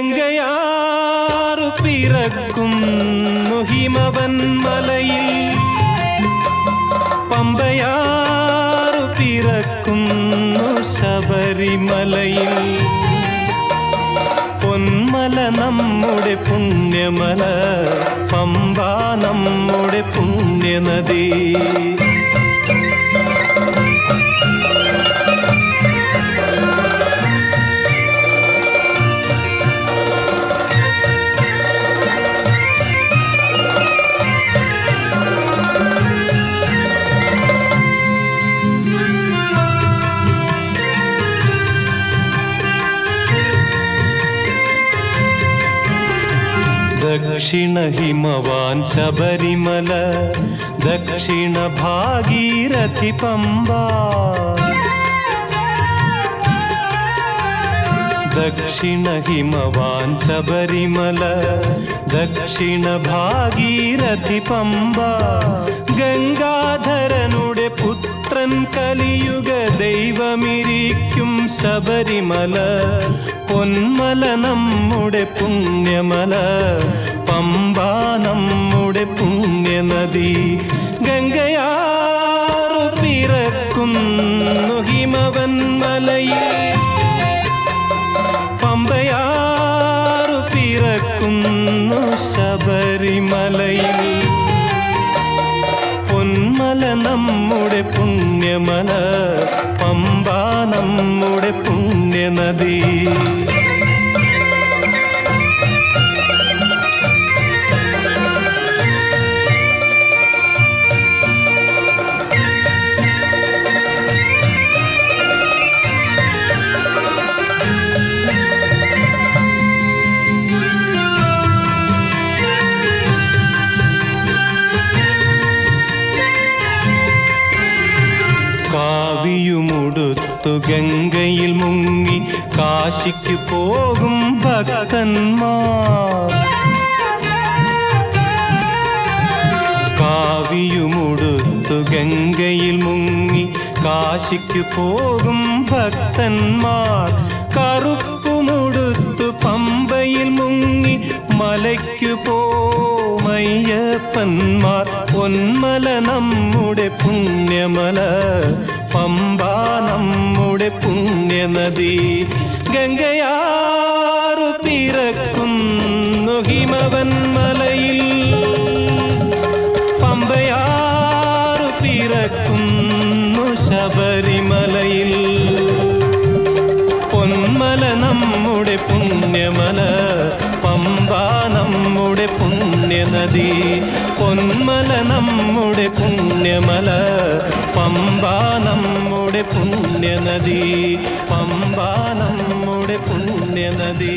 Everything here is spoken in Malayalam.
ഗംഗയാറു പിറക്കും ഹിമവൻ മലയിൽ. പമ്പയാറു പിറക്കും ശബരിമലയിൽ. പൊന്മല നമ്മുടെ പുണ്യമല പമ്പ നമ്മുടെ പുണ്യനദി. ദക്ഷിണ ഹിമവാൻ ശബരിമല ദക്ഷിണ ഭാഗീരഥി പമ്പ ദക്ഷിണ ഹിമവാൻ ശബരിമല ദക്ഷിണ ഭാഗീരഥി പമ്പ ഗംഗാധരനുടെ പുത്രൻ കലിയുഗ ദൈവമിരിക്കും ശബരിമല പൊന്മല നമ്മുടെ പുണ്യമല പമ്പ നമ്മുടെ പുണ്യനദി. പൊന്മല നമ്മുടെ പുണ്യമല പമ്പ നമ്മുടെ പുണ്യനദി. കാവിയുമുടുത്തു ഗംഗയിൽ മുങ്ങി കാശിക്ക് പോകും ഭക്തന്മാർ. കാവിയുമുടുത്തു ഗംഗയിൽ മുങ്ങി കാശിക്ക് പോകും ഭക്തന്മാർ. കറുപ്പുമുടുത്തു പമ്പയിൽ മുങ്ങി മലയ്ക്കു പോമയ്യപ്പന്മാർ പൊന്മല നമ്മുടെ പുണ്യമല. പമ്പ നമ്മുടെ പുണ്യനദി. ഗംഗയാറു പിറക്കുന്നു ഹിമവൻ മലയിൽ. പമ്പയാറു പിറക്കുന്നു ശബരിമലയിൽ. പൊന്മല നമ്മുടെ പുണ്യമല. പമ്പ നമ്മുടെ പുണ്യനദി. നമ്മുടെ പുണ്യമല പമ്പ നമ്മുടെ പുണ്യനദി പമ്പ നമ്മുടെ പുണ്യനദി.